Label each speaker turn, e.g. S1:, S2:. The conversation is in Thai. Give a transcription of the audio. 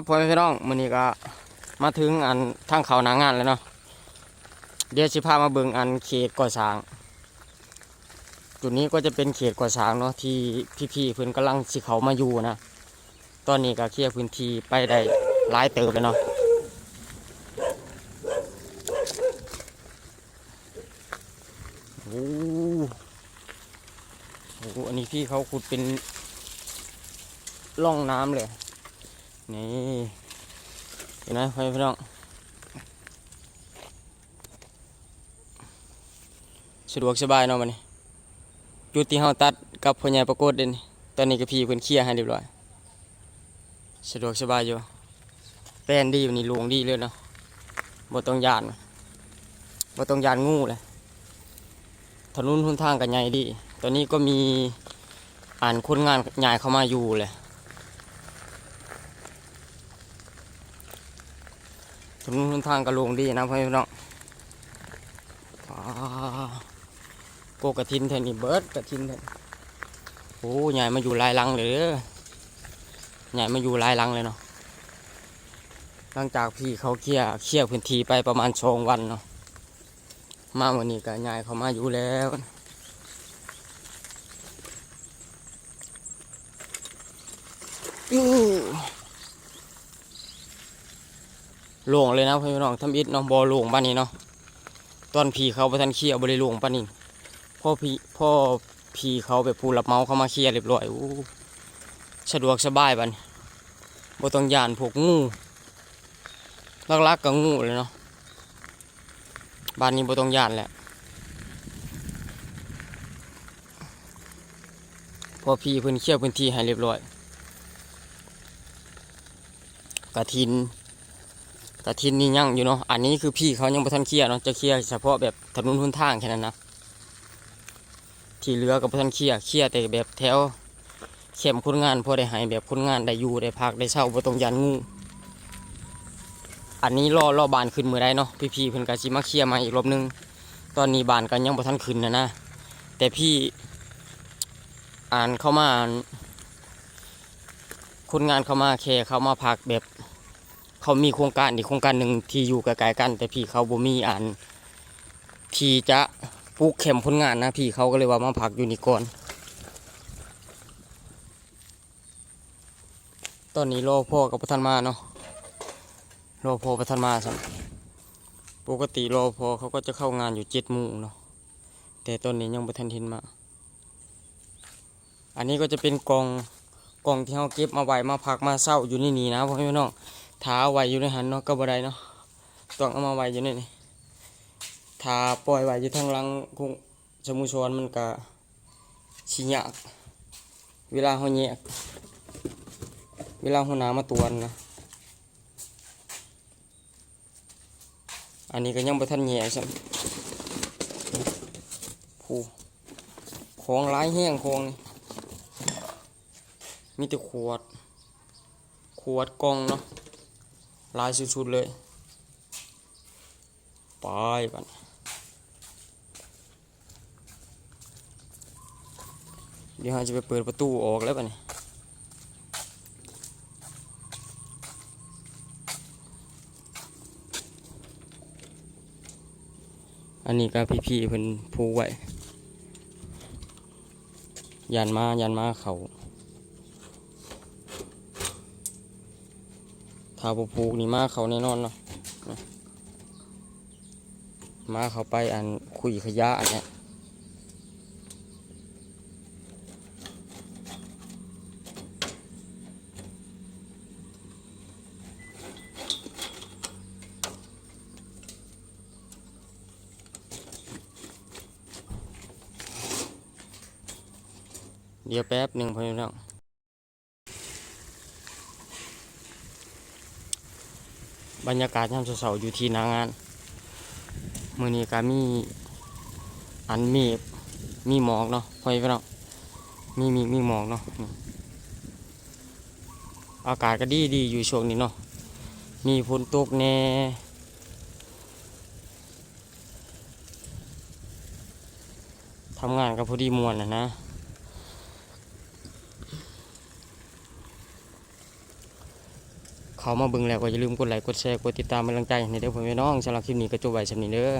S1: บพ่อแม่พี่น้องมื้อนี้ก็มาถึงอันทางเขาหนางานแล้วเนาะเดี๋ยวสิพามาเบิ่งอันเขตก่อสร้าง จุดนี้ก็จะเป็นเขตก่อสร้างเนาะที่พี่ๆเพิ่นกำลังสิเขามาอยู่นะตอนนี้ก็เคลียร์พื้นที่ไปได้หลายเติบแล้วเนาะโอ้โหอันนี้พี่เขาขุดเป็นร่องน้ำเลย นี่เห็นไหมพ่อแม่พี่น้องสะดวกสบายเนาะมันนี้จุดที่เฮาตัดกับพ่อใหญ่ประกฏเด่นตอนนี้ก็พี่เพิ่นเคลียร์ให้เรียบร้อย สะดวกสบายอยู่แป้นดีวันนี้ลวงดีเลยเนาะบ่ต้องยานบ่ต้องยานงูเลยถนนทุนทางกันใหญ่ดี ตอนนี้ก็มีอ่านคนงานใหญ่เข้ามาอยู่เลย นนทุนทางก็ลวงดีนะพ่อพี่น้องอ่าโกกระทินแทนนี่เบิร์ดกระทินแทนโอ้ใหญ่มาอยู่ลายลังเลยเด้อใหญ่มาอยู่ลายลังเลยเนาะหลังจากพี่เขาเคลียร์เคลียร์พื้นที่ไปประมาณสองวันเนาะมาวันนี้ก็ยายเขามาอยู่แล้วอู้ โล่งเลยนะพี่น้องทำอิฐเนาะบอโล่งบ้านนี้เนาะตอนพีเขาไปทันเคลียร์บริโล่งป้านนี้พ่อพี่พ่อพีเขาไปผู้รับเมาเขามาเคลียร์เรียบร้อยอู้สะดวกสบายบัดนบ่ต้องยานพวกงูลักๆกับงูเลยเนาะบ้านนี้บ่ต้องยานแหละพอพี่เพิ่นเคลียร์พื้นที่ให้เรียบร้อยกระทิน กระทินนี่ยังอยู่เนาะ อันนี้คือพี่เขายังบ่ทันเคลียร์เนาะ จะเคลียร์เฉพาะแบบถนนหนทางแค่นั้นนะ ที่เหลือก็บ่ทันเคลียร์ เคลียร์แต่แบบแถวเข้มคนงานพอได้หายแบบคนงานได้อยู่ได้พักได้เช่าบ่ต้องยันงู อันนี้รอรอบานขึ้นมือได้เนาะ พี่พี่ๆเพิ่นก็สิมาเคลียร์มาอีกรอบนึง ตอนนี้บานกันยังบ่ทันขึ้นนะนะ แต่พี่อ่านเข้ามาคนงานเข้ามาแค่เข้ามาพักแบบ เขามีโครงการอีกโครงการหนึ่งที่อยู่ใกล้ๆกัน แต่พี่เขาบ่มีอ่านที่จะปลูกเข็มคนงานนะพี่เขาก็เลยว่ามาพักอยู่นี่ก่อนตอนนี้รอพ่อกับประธานมาเนาะรอพ่อประธานมาสัปกติรอพ่อเขาก็จะเข้างานอยู่เจ็ดโมงเนาะแต่ตอนนี้ยังประธานเห็นมา อันนี้ก็จะเป็นกองกองที่เขาเก็บมาไว้มาพักมาเศร้าอยู่นี่นี่นะพ่อพี่น้อง ท้าไว้อยู่ในหันเนาะก็บ่ได้เนาะต้องเอามาไว้อยู่นี่นี่ถ้าปล่อยไว้อยู่ทางหลังคงสมุชวนมันก็ชิยากเวลาเขาแยกเวลาหัวหน้ามาตวจนะอันนี้ก็ยังบ่ทันแย่ซ้ำผู้ของหลายแห้งของนี่มีแต่ขวด ขวดกล่องเนาะ ลายสุดๆเลยไปบัดเดี๋ยวเราจะไปเปิดประตูออกแล้วบันอันนี้ก็พี่ๆเพิ่นผูกไว้ยันมายันมาเขา ถ้าบ่ผูกนี่มาเขาแน่นอนเนาะนะมาเขาไปอันคุยขยะอันเนี้ยเดี๋ยวแป๊บหนึ่งพอแล้ว บรรยากาศยามเสาร์ๆอยู่ที่หนางานมือนี้ก็มีอันมีมีหมอกเนาะพอพี่น้องมีมีมีหมอกเนาะอากาศก็ดีดีอยู่ช่วงนี้เนาะมีฝนตกแน่ทำงานกับพอดีมวนนะนะ เขามาเบิ่งแล้วก็อย่าลืมกดไลค์กดแชร์กดติดตามเป็นกำลังใจให้เด้อพ่อแม่น้องสำหรับคลิปนี้ก็จบไว้สำนี้เด้อ